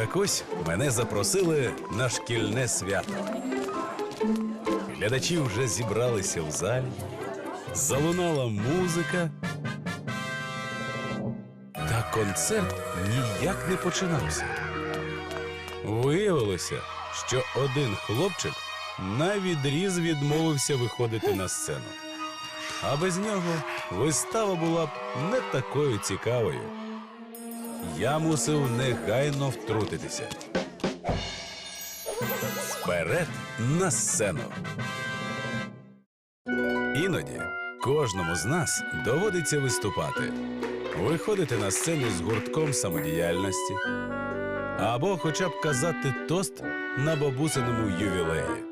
Якось мене запросили на шкільне свято. Глядачі вже зібралися в залі, залунала музика. Та концерт ніяк не починався. Виявилося, що один хлопчик навідріз відмовився виходити на сцену. А без нього вистава була б не такою цікавою. Я мусив негайно втрутитися. Вперед на сцену. Іноді кожному з нас доводиться виступати, виходити на сцену з гуртком самодіяльності або хоча б казати тост на бабусиному ювілеї.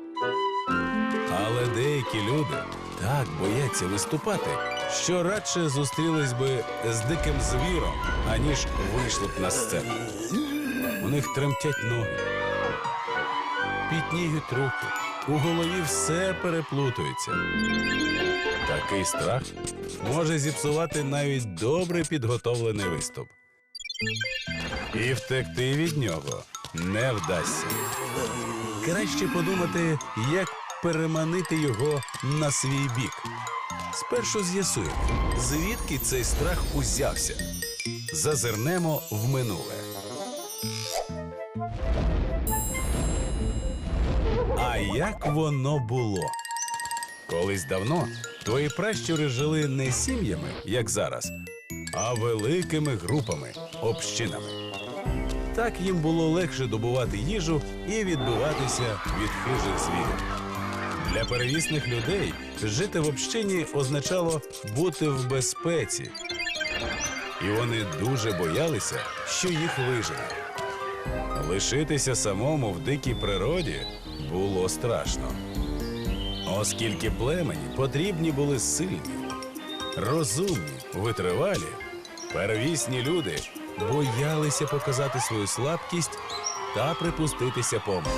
Але деякі люди так бояться виступати, що радше зустрілись би з диким звіром, аніж вийшли б на сцену. У них тремтять ноги, пітніють руки, у голові все переплутується. Такий страх може зіпсувати навіть добре підготовлений виступ. І втекти від нього не вдасться. Краще подумати, як переманити його на свій бік. Спершу з'ясуємо, звідки цей страх узявся. Зазирнемо в минуле. А як воно було? Колись давно твої пращури жили не сім'ями, як зараз, а великими групами, общинами. Так їм було легше добувати їжу і відбиватися від хижих звірів. Для перевісних людей жити в общині означало бути в безпеці, і вони дуже боялися, що їх вижене. Лишитися самому в дикій природі було страшно. Оскільки племені потрібні були сильні, розумні, витривалі, первісні люди боялися показати свою слабкість та припуститися помилки.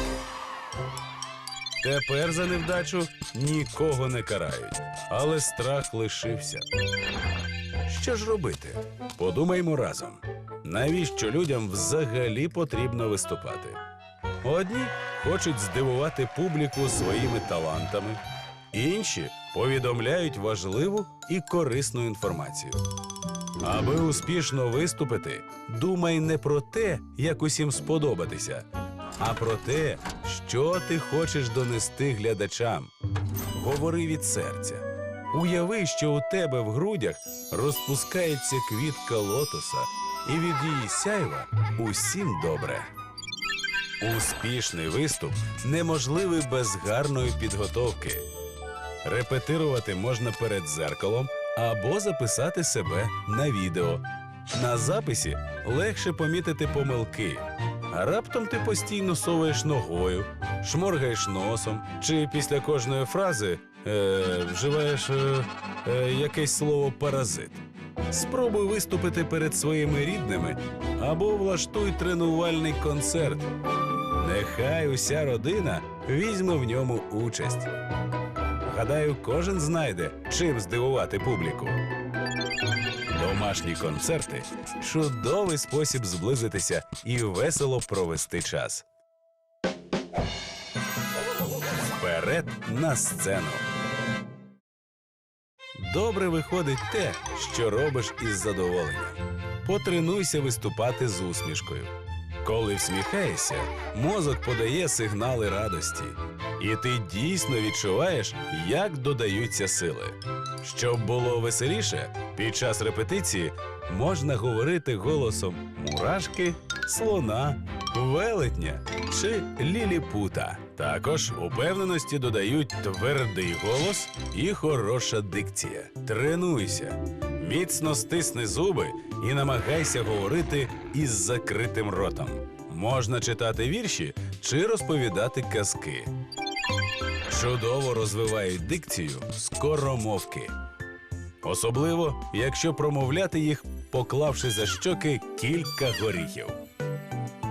Тепер за невдачу нікого не карають, але страх лишився. Що ж робити? Подумаймо разом. Навіщо людям взагалі потрібно виступати? Одні хочуть здивувати публіку своїми талантами, інші повідомляють важливу і корисну інформацію. Аби успішно виступити, думай не про те, як усім сподобатися, а про те, що ти хочеш донести глядачам. Говори від серця. Уяви, що у тебе в грудях розпускається квітка лотоса, і від її сяйва усім добре. Успішний виступ неможливий без гарної підготовки. Репетирувати можна перед зеркалом або записати себе на відео. На записі легше помітити помилки. А раптом ти постійно соваєш ногою, шморгаєш носом, чи після кожної фрази е, вживаєш е, е, якесь слово паразит. Спробуй виступити перед своїми рідними або влаштуй тренувальний концерт. Нехай уся родина візьме в ньому участь. Гадаю, кожен знайде, чим здивувати публіку. Домашні концерти чудовий спосіб зблизитися і весело провести час. Вперед на сцену. Добре виходить те, що робиш із задоволенням. Потренуйся виступати з усмішкою. Коли всміхаєшся, мозок подає сигнали радості, і ти дійсно відчуваєш, як додаються сили. Щоб було веселіше, під час репетиції можна говорити голосом мурашки, слона, велетня чи ліліпута. Також упевненості додають твердий голос і хороша дикція. Тренуйся, міцно стисни зуби і намагайся говорити із закритим ротом. Можна читати вірші чи розповідати казки. Чудово розвивають дикцію скоромовки. Особливо, якщо промовляти їх, поклавши за щоки кілька горіхів.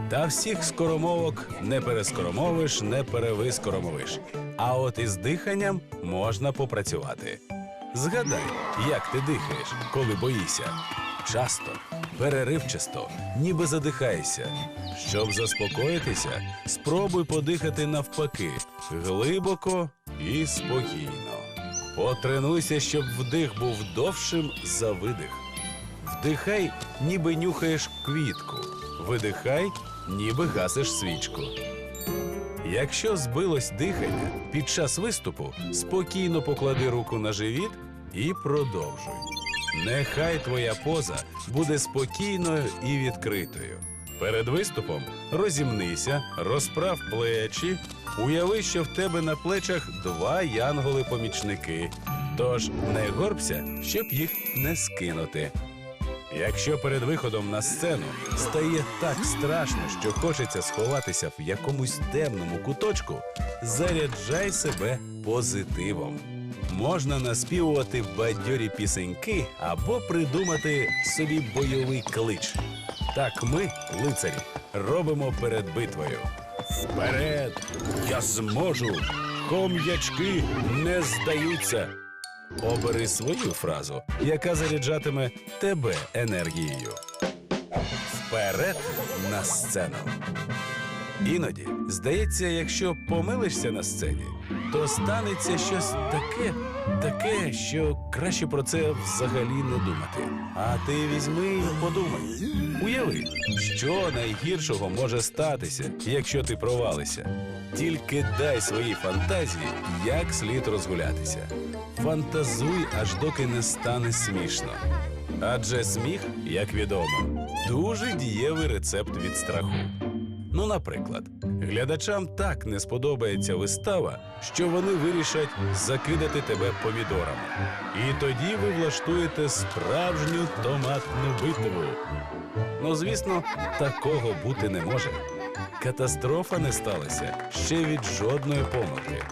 Та всіх скоромовок не перескоромовиш, не перевискоромовиш. А от із диханням можна попрацювати. Згадай, як ти дихаєш, коли боїшся. Часто, переривчасто, ніби задихаєшся. Щоб заспокоїтися, спробуй подихати навпаки, глибоко і спокійно. Потренуйся, щоб вдих був довшим за видих. Вдихай, ніби нюхаєш квітку. Видихай, ніби гасиш свічку. Якщо збилось дихання під час виступу, спокійно поклади руку на живіт і продовжуй. Нехай твоя поза буде спокійною і відкритою. Перед виступом розімнися, розправ плечі, уяви, що в тебе на плечах два янголи-помічники. Тож не горбся, щоб їх не скинути. Якщо перед виходом на сцену стає так страшно, що хочеться сховатися в якомусь темному куточку, заряджай себе позитивом. Можна наспівувати бадьорі пісеньки або придумати собі бойовий клич. Так ми, лицарі, робимо перед битвою. Вперед! Я зможу! Хом'ячки не здаються! Обери свою фразу, яка заряджатиме тебе енергією. Вперед на сцену. Іноді здається, якщо помилишся на сцені, то станеться щось таке, таке, що краще про це взагалі не думати. А ти візьми і подумай. Уяви, що найгіршого може статися, якщо ти провалишся. Тільки дай своїй фантазії, як слід розгулятися. Фантазуй, аж доки не стане смішно. Адже сміх, як відомо, дуже дієвий рецепт від страху. Ну, наприклад, глядачам так не сподобається вистава, що вони вирішать закидати тебе помідорами. І тоді ви влаштуєте справжню томатну битву. Ну, звісно, такого бути не може. Катастрофа не сталася ще від жодної помилки.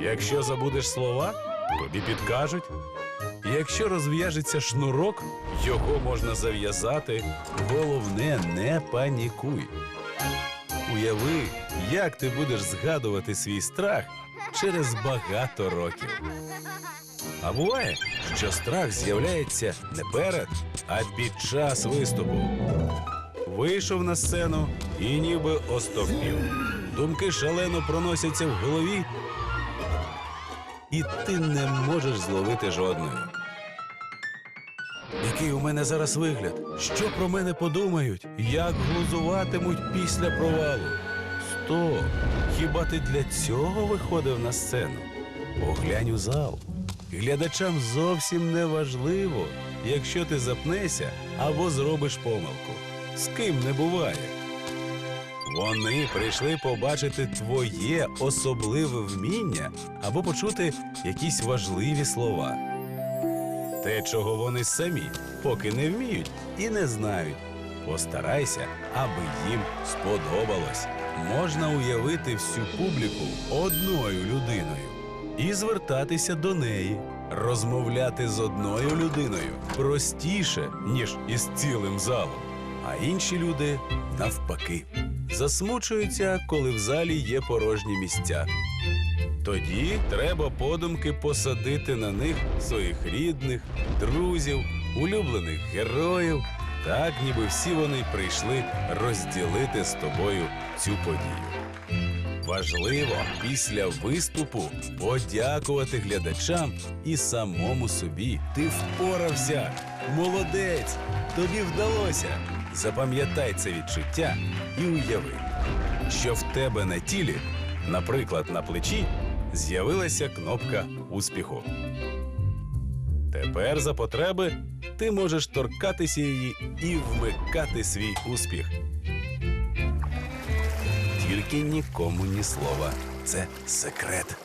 Якщо забудеш слова, тобі підкажуть. Якщо розв'яжеться шнурок, його можна зав'язати. Головне, не панікуй. Уяви, як ти будеш згадувати свій страх через багато років. А буває, що страх з'являється не перед, а під час виступу. Вийшов на сцену і ніби остовпів. Думки шалено проносяться в голові, і ти не можеш зловити жодної. Який у мене зараз вигляд? Що про мене подумають? Як глузуватимуть після провалу? Стоп! Хіба ти для цього виходив на сцену? Поглянь у зал. Глядачам зовсім не важливо, якщо ти запнешся або зробиш помилку. З ким не буває. Вони прийшли побачити твоє особливе вміння або почути якісь важливі слова. Те, чого вони самі поки не вміють і не знають. Постарайся, аби їм сподобалось. Можна уявити всю публіку одною людиною і звертатися до неї, розмовляти з одною людиною простіше, ніж із цілим залом. А інші люди навпаки засмучуються, коли в залі є порожні місця. Тоді треба подумки посадити на них своїх рідних, друзів, улюблених героїв, так ніби всі вони прийшли розділити з тобою цю подію. Важливо після виступу подякувати глядачам і самому собі. Ти впорався, молодець, тобі вдалося. Запам'ятай це відчуття і уяви, що в тебе на тілі, наприклад, на плечі, з'явилася кнопка успіху. Тепер за потреби ти можеш торкатися її і вмикати свій успіх. Тільки нікому ні слова. Це секрет.